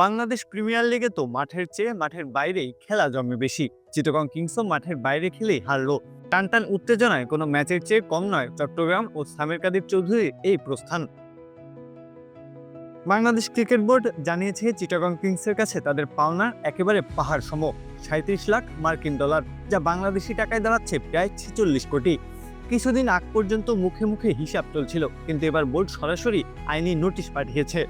Bangladesh premier লিগে তো মাঠের চেয়ে মাঠের বাইরেই খেলা জমে বেশি। চিটগং কিংসও মাঠের বাইরে খেলেই হারলো। টানটান উত্তেজনায় কোনো ম্যাচের চেয়ে কম নয় চট্টগ্রাম ও সামির কাদির চৌধুরীর এই প্রস্থান। বাংলাদেশ ক্রিকেট বোর্ড জানিয়েছে চিটাগং কিংসের কাছে তাদের পাওনা একেবারে পাহাড় সম সাঁত্রিশ লাখ মার্কিন ডলার, যা বাংলাদেশি টাকায় দাঁড়াচ্ছে প্রায় ছেচল্লিশ কোটি। কিছুদিন আগ পর্যন্ত মুখে মুখে হিসাব চলছিল, কিন্তু এবার বোর্ড সরাসরি আইনি নোটিশ পাঠিয়েছে।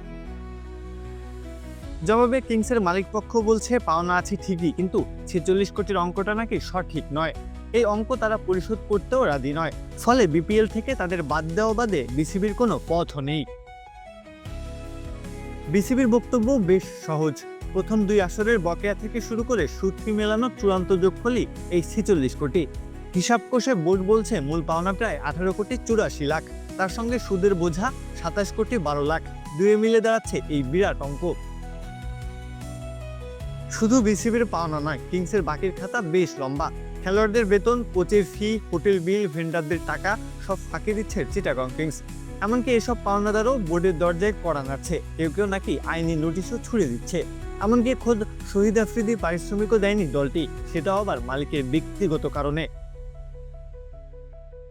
জবাবে কিংসের মালিকপক্ষ বলছে, পাওনা আছে ঠিকই, কিন্তু ছেচল্লিশ কোটির অঙ্কটা নাকি সঠিক নয়। এই অঙ্ক তারা পরিশোধ করতেও রাজি নয়। ফলে বিপিএল থেকে তাদের বাদ দেওয়া বাদে বিসিবির কোনো পথও নেই। বিসিবির বক্তব্য বেশ সহজ। প্রথম দুই আসরের বকেয়া থেকে শুরু করে সুদকি মেলানো চূড়ান্ত যোগফলই এই ছেচল্লিশ কোটি। হিসাব কোষে বোর্ড বলছে, মূল পাওনা প্রায় আঠারো কোটি চুরাশি লাখ। তার সঙ্গে সুদের বোঝা সাতাশ কোটি বারো লাখ। দুয়ে মিলে দাঁড়াচ্ছে এই বিরাট অঙ্ক। শুধু বিসিবির পাওনা নয়, কিংসের বাকির খাতা বেশ লম্বা। খেলোয়াড়দের বেতন, কোচের ফি হোটেল বিল ভেন্ডারদের টাকা, সব ফাঁকি দিচ্ছে চিটাগং কিংস এমনকি এসব পাওনাদারও বোর্ডের দরজায় কড়া নাড়ছে। কেউ কেউ নাকি আইনি নোটিশও ছুড়ে দিচ্ছে। এমনকি খোদ শহীদ আফ্রিদি পারিশ্রমিকও দেয়নি দলটি, সেটাও আবার মালিকের ব্যক্তিগত কারণে।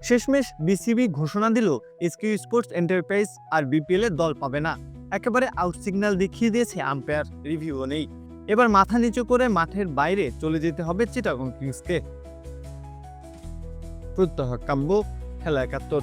শেষমেশ বিসিবি ঘোষণা দিল, এসকিউ স্পোর্টস এন্টারপ্রাইজ আর বিপিএল এর দল পাবে না। একেবারে আউট সিগন্যাল দেখিয়ে দিয়েছে আম্পায়ার রিভিউও নেই। এবার মাথা নিচু করে মাঠের বাইরে চলে যেতে হবে চিটাগং কিংসকে। প্রত্যহ কাম্য, খেলা একাত্তর।